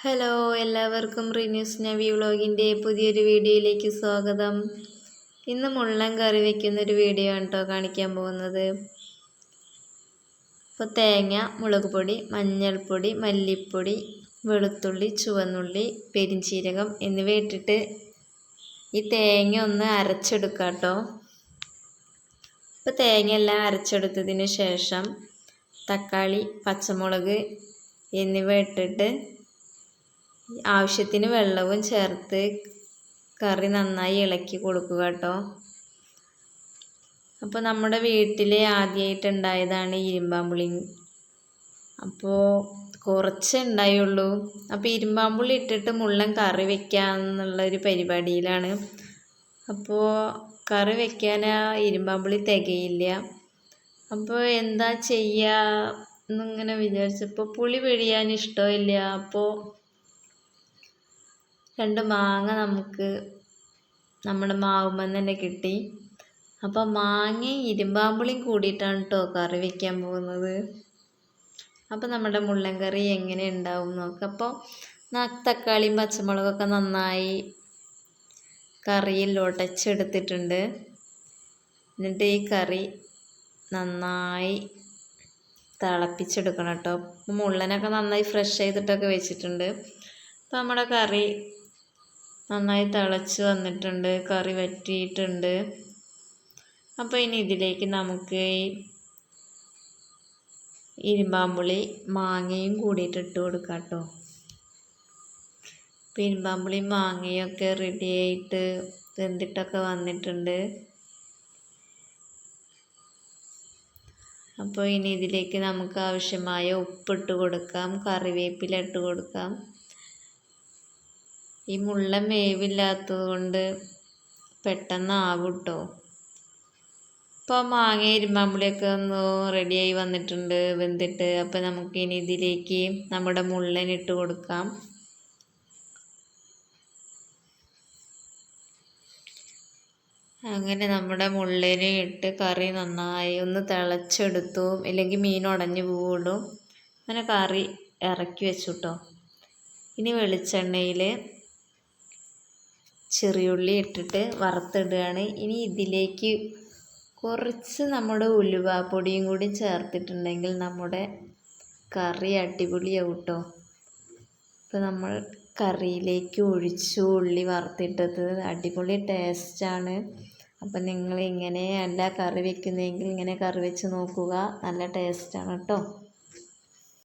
Hello എല്ലാവർക്കും റിന്യൂസ് നവി വ്ളോഗിന്റെ പുതിയൊരു വീഡിയോയിലേക്ക് സ്വാഗതം. ഇന്ന് മുള്ളൻ കറി വയ്ക്കുന്നൊരു വീഡിയോ ആണ് കേട്ടോ കാണിക്കാൻ പോകുന്നത്. ഇപ്പോൾ തേങ്ങ മുളക് പൊടി മഞ്ഞൾപ്പൊടി മല്ലിപ്പൊടി വെളുത്തുള്ളി ചുവന്നുള്ളി പെരിഞ്ചീരകം എന്നിവ ഇട്ടിട്ട് ഈ തേങ്ങ ഒന്ന് അരച്ചെടുക്കാം കേട്ടോ ഇപ്പോൾ തേങ്ങ എല്ലാം അരച്ചെടുത്തതിന് ശേഷം തക്കാളി പച്ചമുളക് എന്നിവ ഇട്ടിട്ട് ആവശ്യത്തിന് വെള്ളവും ചേർത്ത് കറി നന്നായി ഇളക്കി കൊടുക്കുക കേട്ടോ. അപ്പോൾ നമ്മുടെ വീട്ടിൽ ആദ്യമായിട്ട് ഉണ്ടായതാണ് ഇരുമ്പാമ്പുളി. അപ്പോൾ കുറച്ച് ഉണ്ടായുള്ളൂ. അപ്പോൾ ഇരുമ്പാമ്പുളി ഇട്ടിട്ട് മുള്ളൻ കറി വെക്കാമെന്നുള്ളൊരു പരിപാടിയിലാണ്. അപ്പോൾ കറി വെക്കാൻ ആ ഇരുമ്പാമ്പുളി തികയില്ല. അപ്പോൾ എന്താ ചെയ്യുക എന്നിങ്ങനെ വിചാരിച്ചപ്പോൾ പുളി പിഴിയാൻ ഇഷ്ടമില്ല. അപ്പോൾ രണ്ട് മാങ്ങ നമുക്ക് നമ്മുടെ മാവുമ്പം തന്നെ കിട്ടി. അപ്പോൾ മാങ്ങയും ഇരുമ്പാമ്പുളിയും കൂടിയിട്ടാണ് കേട്ടോ കറി വയ്ക്കാൻ പോകുന്നത്. അപ്പോൾ നമ്മുടെ മുള്ളൻ കറി എങ്ങനെ ഉണ്ടാവും നോക്കാം. അപ്പോൾ തക്കാളിയും പച്ചമുളകൊക്കെ നന്നായി കറിയിൽ ഉടച്ചെടുത്തിട്ടുണ്ട് എന്നിട്ട് ഈ കറി നന്നായി തിളപ്പിച്ചെടുക്കണം കേട്ടോ മുള്ളനൊക്കെ നന്നായി ഫ്രഷ് ചെയ്തിട്ടൊക്കെ വെച്ചിട്ടുണ്ട്. അപ്പോൾ നമ്മുടെ കറി നന്നായി തിളച്ച് വന്നിട്ടുണ്ട് കറി വറ്റിയിട്ടുണ്ട്. അപ്പോൾ ഇനി ഇതിലേക്ക് നമുക്ക് ഇരുമ്പാമ്പുളി മാങ്ങയും കൂടിയിട്ട് ഇട്ട് കൊടുക്കാം കേട്ടോ. ഇപ്പോൾ ഇരുമ്പാമ്പുളി മാങ്ങയും ഒക്കെ റെഡിയായിട്ട് വെന്തിട്ടൊക്കെ വന്നിട്ടുണ്ട്. അപ്പോൾ ഇനി ഇതിലേക്ക് നമുക്ക് ആവശ്യമായ ഉപ്പിട്ട് കൊടുക്കാം കറിവേപ്പില ഇട്ട് കൊടുക്കാം. ഈ മുള്ളൻ വേവില്ലാത്തത് കൊണ്ട് പെട്ടെന്ന് ആവും കേട്ടോ ഇപ്പോൾ മാങ്ങ ഇരുമ്പാമ്പുളിയൊക്കെ ഒന്ന് റെഡിയായി വന്നിട്ടുണ്ട് വെന്തിട്ട്. അപ്പോൾ നമുക്കിനി ഇതിലേക്ക് നമ്മുടെ മുള്ളൻ ഇട്ട് കൊടുക്കാം. അങ്ങനെ നമ്മുടെ മുള്ളനെ ഇട്ട് കറി നന്നായി ഒന്ന് തിളച്ചെടുത്തു. ഇല്ലെങ്കിൽ മീൻ ഉടഞ്ഞു പോവുള്ളൂ അങ്ങനെ കറി ഇറക്കി വെച്ചു കേട്ടോ ഇനി വെളിച്ചെണ്ണയിൽ ചെറിയുള്ളി ഇട്ടിട്ട് വറുത്തിടുകയാണ്. ഇനി ഇതിലേക്ക് കുറച്ച് നമ്മുടെ ഉലുവാപ്പൊടിയും കൂടി ചേർത്തിട്ടുണ്ടെങ്കിൽ നമ്മുടെ കറി അടിപൊളിയാവും കേട്ടോ ഇപ്പോൾ നമ്മൾ കറിയിലേക്ക് ഒഴിച്ചു ഉള്ളി വറുത്തിട്ടത് അടിപൊളി ടേസ്റ്റാണ്. അപ്പം നിങ്ങൾ ഇങ്ങനെ അല്ല കറി വെക്കുന്നതെങ്കിൽ ഇങ്ങനെ കറി വെച്ച് നോക്കുക. നല്ല ടേസ്റ്റാണ് കേട്ടോ.